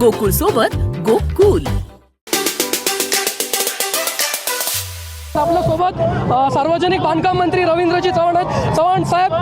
गोकुळ सोबत गोकुल. आपल्यासोबत सार्वजनिक बांधकाम मंत्री रवींद्रजी चव्हाण आहेत. चव्हाण साहेब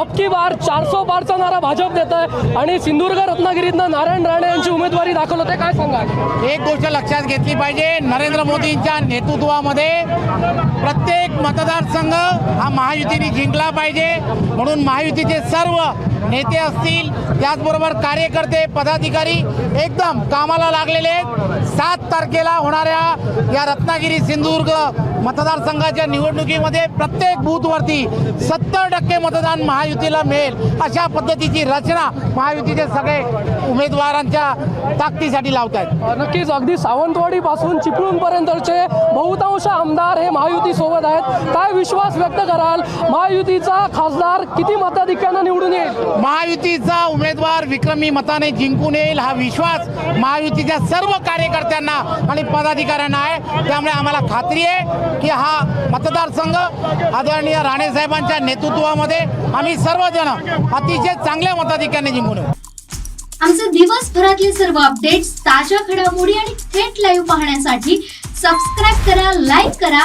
अबकी बार चारसो बारचा नारा भाजप देत आहे आणि सिंधुदुर्ग रत्नागिरीतनं नारायण राणे यांची उमेदवारी दाखल होते. काय सांगाल एक गोष्ट लक्षात घेतली पाहिजे नरेंद्र मोदींच्या नेतृत्वामध्ये प्रत्येक मतदारसंघ हा महायुतीने जिंकला पाहिजे. म्हणून महायुतीचे सर्व नेते असतील त्याचबरोबर कार्यकर्ते पदाधिकारी एकदम कामाला लागलेले आहेत. सात तारखेला होणाऱ्या या रत्नागिरी सिंधुदुर्ग मतदारसंघाच्या निवडणुकीमध्ये प्रत्येक बूथवरती सत्तर टक्के मतदान महायुतीला मिळेल. अशा पद्धतीची रचना महायुतीचे सगळे उमेदवारांच्या ताकदीसाठी लावत आहेत नक्कीच अगदी सावंतवाडीपासून चिपळूणपर्यंतचे बहुतांश आमदार हे महायुतीसोबत आहेत. काय विश्वास व्यक्त कराल? महायुतीचा खासदार किती मताधिक्यानं निवडून येईल? महायुतीचा उमेदवार विक्रमी मताने जिंकून येईल हा विश्वास महायुतीच्या सर्व कार्यकर्त्यांना आणि पदाधिकाऱ्यांना आहे. त्यामुळे आम्हाला खात्री आहे की हा मतदारसंघ आदरणीय राणेसाहेबांच्या नेतृत्वामध्ये आम्ही सर्वजण अतिशय चांगल्या मताधिक्याने जिंकून येऊ. आमचे दिवसभरातले सर्व अपडेट्स ताज्या घडामोडी आणि थेट लाईव्ह पाहण्यासाठी सबस्क्राईब करा लाईक करा